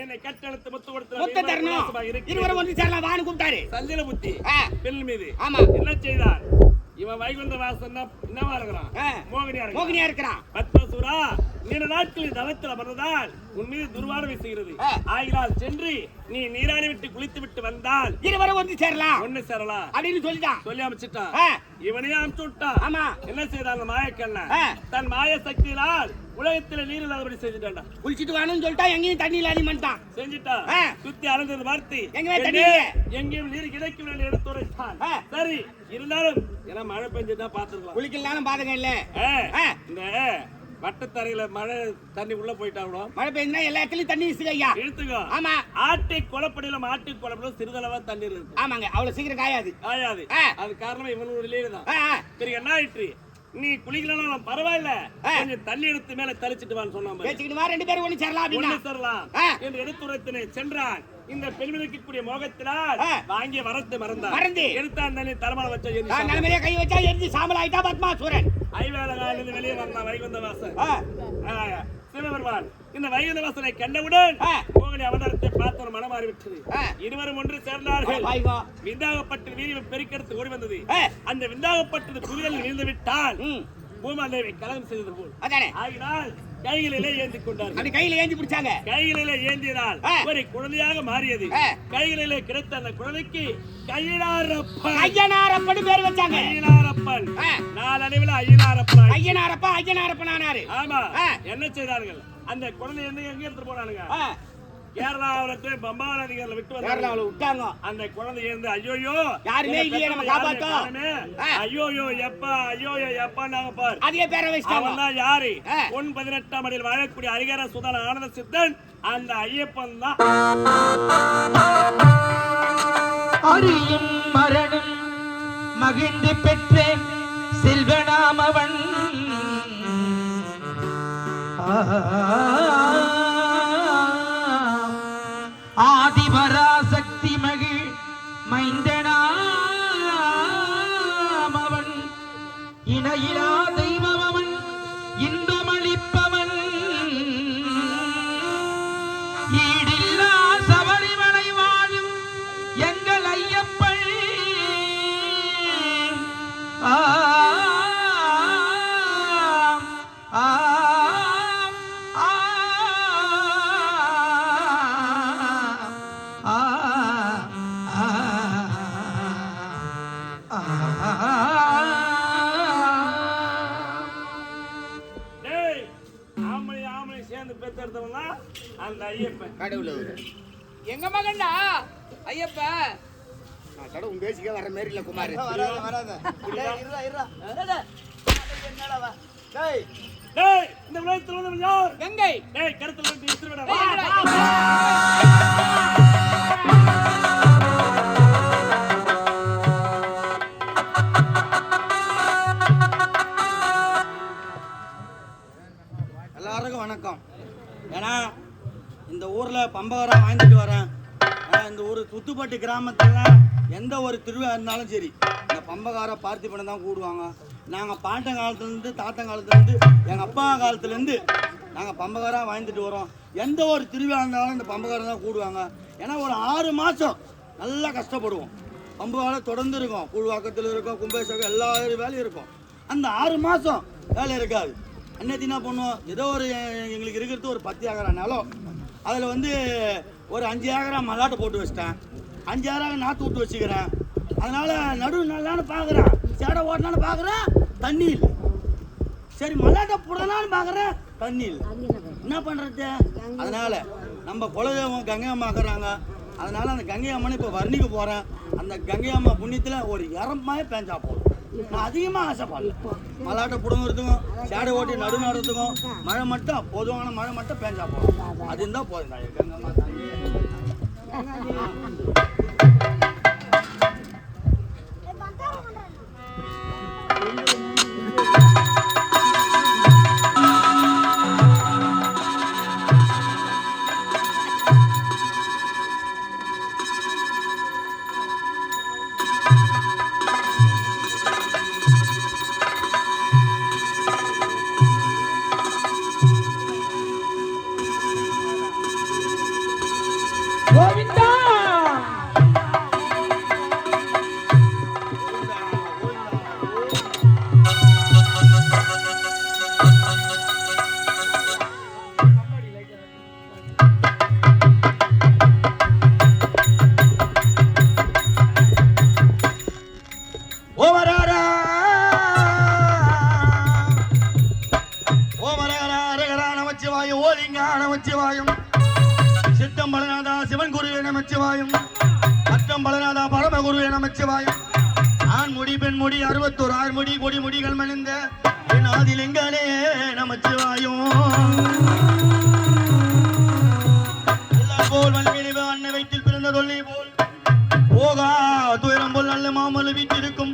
என்னை கட்டெழுத்து முத்து கொடுத்து மொத்த தரணும். இருவரும் வந்து சேரலாம். வான்னு கூப்பிட்டாரு. புத்தி. பெண் மீது. ஆமா. என்ன செய்தான் இவன் வைகுந்த வாசன் என்னவா இருக்கிறான். மோகினியா மோகினியா இருக்கிறான். பத்மசூரா. நீண்ட நாட்களில் தவத்தில் அமர்ந்ததால் உன் மீது துர்வாடம் வீசுகிறது ஆ. ஆகினால் சென்று நீ நீராடி விட்டு குளித்து விட்டு வந்தால் இருவரும் வந்து சேரலாம். ஒண்ணு சேரலாம் அப்படின்னு சொல்லிட்டான் சொல்லி அமைச்சிட்டான் இவனையும் அமுச்சு விட்டான் ஆமா. என்ன செய்தான் ஆ. தன் மாய சக்தியினால் உலகத்துல நீர் இல்லாதபடி செஞ்சுட்டான்டா குளிச்சிட்டு வான்னு சொல்லிட்டா எங்கேயும் தண்ணி இல்லாத பண்ணிட்டான் செஞ்சுட்டான். சுத்தி அலைந்தது பார்த்து எங்கேயுமே தண்ணி. எங்கேயும் நீர் கிடைக்கும் என்று எடுத்துரைத்தான். சரி இருந்தாலும் ஏன்னா மழை பெஞ்சுதான் பாத்துக்கலாம் குளிக்கலாம் பாதகம் இல்ல. இந்த வட்டத்தரையில மழை தண்ணி உள்ள போயிட்டாங்களோ மழை பெய்யுதுன்னா எல்லா இடத்துலயும் தண்ணி இசுங்க ஐயா இழுத்துக்கோ ஆமா ஆட்டை குளப்படியில மாட்டு குளப்படியில சிறிதளவா தண்ணீர் இருக்கு ஆமாங்க அவ்வளவு சீக்கிரம் காயாது ஆயாது ஆ. அது காரணம் இவனோட லீடு தான். சரி என்ன ஆயிற்று நீ குளிக்கலாம் பரவாயில்ல. கொஞ்சம் தண்ணி எடுத்து மேல தெளிச்சிட்டு வான்னு சொன்னான் பாரு. பேசிக்கிட்டு வா ரெண்டு பேரும் ஒண்ணு சேரலாம் ஒண்ணு தரலாம் ஆ. என்று எடுத்துரைத்தினை சென்றான் இந்த பெண்மணிக்கு கூடிய மோகத்தினால். வாங்கிய வரத்து மறந்தான் மறந்து. எடுத்தான் தண்ணி தலைமலை வச்ச. நிலைமையிலே கை வச்சா எரிஞ்சு சாம்பல் ஆயிட்டா பத்மாசூரன் வெளியே வந்தான் வைகுந்த சிவபெருமான் இந்த வைகுந்த வாசனை கண்டவுடன். மோகனி அவதாரத்தை பார்த்து ஒரு மனம். இருவரும் ஒன்று சேர்ந்தார்கள். விந்தாகப்பட்டு வீரியம் பெருக்கெடுத்து ஓடி வந்தது. அந்த விந்தாகப்பட்டது புரியல் விழுந்து விட்டால் பூமாதேவி கலகம் செய்தது போல். ஆகினால் கைகளிலே ஏந்தி கொண்டார்கள். அப்படி கையில ஏந்தி பிடிச்சாங்க. கைகளிலே ஏந்தினால். ஒரு குழந்தையாக மாறியது. கைகளிலே கிடைத்த அந்த குழந்தைக்கு கையினாரப்பன் ஐயனாரப்பன்னு பேர் வச்சாங்க. கையினாரப்பன் ஆ. நாளடைவில் ஐயனாரப்பன். ஆயிற்று. ஐயனாரப்பா ஐயனாரப்பன் ஆனாரு ஆமா. என்ன செய்தார்கள்? அந்த குழந்தை எங்க எடுத்துட்டு போனானுங்க? ஆ, கேரளாவில பம்பா நதிகர்ல விட்டு கேரளாவுல விட்டாங்க. அந்த குழந்தை இருந்து ஐயோயோ யாருமே இல்லையே நம்ம காப்பாத்தோம். ஆ. ஐயோயோ எப்பா ஐயோயோ எப்பா நாங்க பார். அதே பேரை வச்சிட்டாங்க. அவன் தான் யாரு? ஆ. பொன் பதினெட்டாம் அடியில் வாழக்கூடிய ஹரிகர சுதன ஆனந்த சித்தன் அந்த ஐயப்பன் தான். அறியும் மரணம் மகிழ்ந்து பெற்றேன் செல்வனாமவன் ஆதிபராசக்தி கடவுள் எங்க மகன்டா? ஐயப்ப. கடவுள் பேசிக்க வர மாரி இல்ல குமார். டேய் இந்த உலகத்தில் வந்தவன் யார்? கங்கை. டேய் கருத்துல. எல்லாருக்கும் வணக்கம். ஏன்னா இந்த ஊரில் பம்பகரம் வாங்கிட்டு வரேன். இந்த ஊர் சுத்துப்பட்டு கிராமத்தில் எந்த ஒரு திருவிழா இருந்தாலும் சரி இந்த பம்பகார பார்த்திபனை தான் கூடுவாங்க. நாங்கள் பாட்டன் காலத்துலேருந்து தாத்தன் காலத்துலேருந்து எங்கள் அப்பா காலத்துலேருந்து நாங்கள் பம்பகாரம் வாங்கிட்டு வரோம். எந்த ஒரு திருவிழா இருந்தாலும் இந்த பம்பகாரம் தான் கூடுவாங்க. ஏன்னா ஒரு ஆறு மாதம் நல்லா கஷ்டப்படுவோம். பம்பகாரம் தொடர்ந்து இருக்கும். கூழ்வாக்கத்தில் இருக்கும் கும்பேஸ்வரம் எல்லா வேலையும் இருக்கும். அந்த ஆறு மாதம் வேலை இருக்காது. அன்னைக்கு என்ன பண்ணுவோம்? ஏதோ ஒரு எங்களுக்கு இருக்கிறது ஒரு பத்து ஏக்கரா நிலம் அதில் வந்து ஒரு அஞ்சு ஏக்கரா மல்லாட்டை போட்டு வச்சிட்டேன். அஞ்சு ஏக்கரா நாற்று விட்டு வச்சுக்கிறேன். அதனால் நடுவு நல்லான்னு பார்க்குறேன் சேடை ஓட்டலான்னு பார்க்குறேன் தண்ணி இல்லை. சரி மல்லாட்டை போடலான்னு பார்க்குறேன் தண்ணி இல்லை. என்ன பண்ணுறது அதனால் நம்ம குலதெய்வம் கங்கை அம்மா இருக்கிறாங்க. அதனால் அந்த கங்கை அம்மனை இப்போ வர்ணிக்க போகிறேன் அந்த கங்கை அம்மா புண்ணியத்தில் ஒரு இரமாவே பேஞ்சா போதும். அதிகமாக ஆசைப்படல மல்லாட்டை பிடுங்கிறதுக்கும் சேடை ஓட்டி நடு நடுறதுக்கும் மழை மட்டும் பொதுவான மழை மட்டும் பேஞ்சா போதும். அது இருந்தால் போதும். கோவிந்தா அறுபத்தோரு முடி கொடி முடிகள் மலிந்த என் ஆதிலிங்கனே நமச்சிவாயும். எல்லாம் போல் வல்விழிவு அன்னை வயிற்றில் பிறந்த தொல்லை போல் போகா துயரம் போல் நல்ல மாமல்லு வீட்டிருக்கும்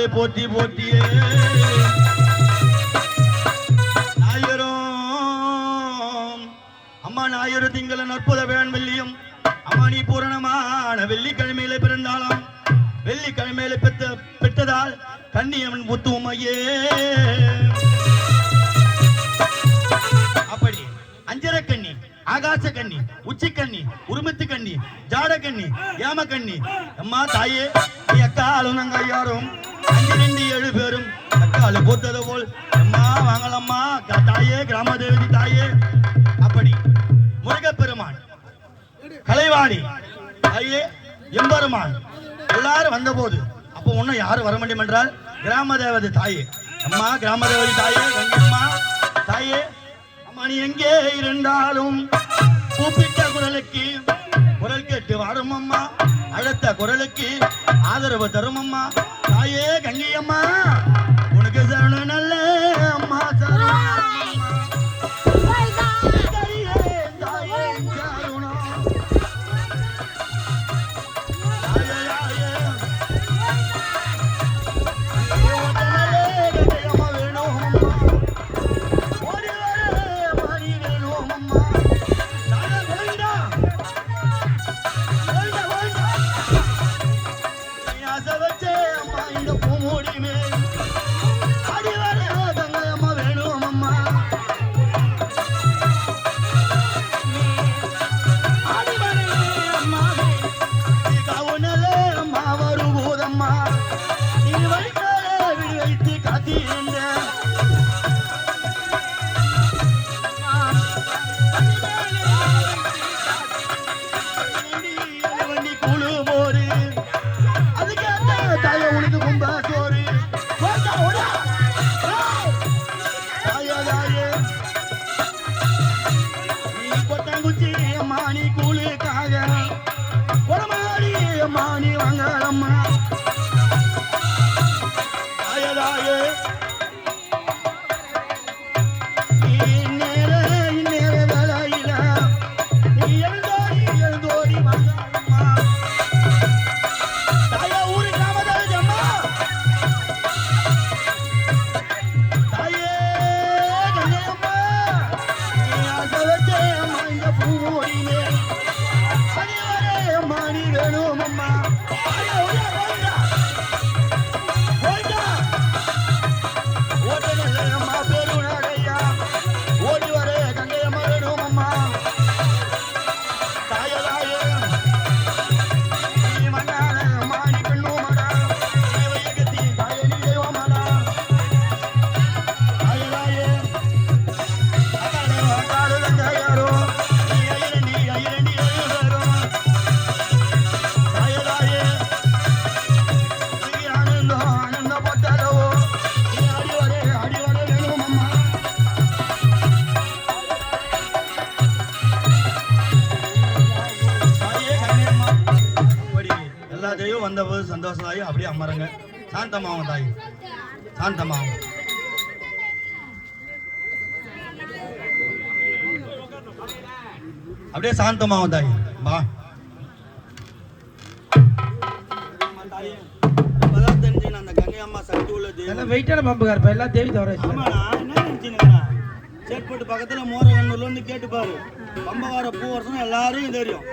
மாதாவே போற்றி போற்றியே நாயரும். அம்மா ஞாயிறு திங்கள நற்புத வேண்வெள்ளியும் அம்மா நீ பூரணமான வெள்ளிக்கிழமையில பிறந்தாலாம் வெள்ளிக்கிழமையில பெற்ற பெற்றதால் கண்ணியவன் புத்துவம் ஐயே அப்படி. அஞ்சரை கண்ணி ஆகாச கண்ணி உச்சி கண்ணி உருமத்து கண்ணி ஜாட கண்ணி ஏம கண்ணி அம்மா தாயே எக்காலும் நாங்கள் நாங்க பன்னிரண்டு ரெண்டு ஏழு பேரும் அக்காலு போத்தது போல் அம்மா வாங்கலம்மா தாயே கிராம தேவதி தாயே. அப்படி முருகப்பெருமான் கலைவாணி தாயே எம்பெருமான் எல்லாரும் வந்தபோது அப்போ ஒன்னும் யாரும் வர முடியும் என்றால் கிராம தேவதை தாயே அம்மா கிராம தேவதை தாயே கங்கம்மா தாயே அம்மா நீ எங்கே இருந்தாலும் கூப்பிட்ட குரலுக்கு குரல் கேட்டு வாரும் அம்மா அடுத்த குரலுக்கு ஆதரவு தரும் அம்மா தாயே கங்கி அம்மா உனக்கு சரணு நல்ல அம்மா சரணம் அம்மா வேணும் அம்மா. வந்தபோது சந்தோஷமாகி அப்படியே அமருங்க. சாந்தமாவும் தாய். சாந்தமாவும். அப்படியே சாந்தமாவும் தாய். எல்லாம் வெயிட்டான பம்புக்கார் இப்ப எல்லாம் தேவி தவிர சேட்பட்டு பக்கத்துல மோரகண்ணூர்ல இருந்து கேட்டு பாரு பம்பகார பூ வருஷம் எல்லாரும் தெரியும்.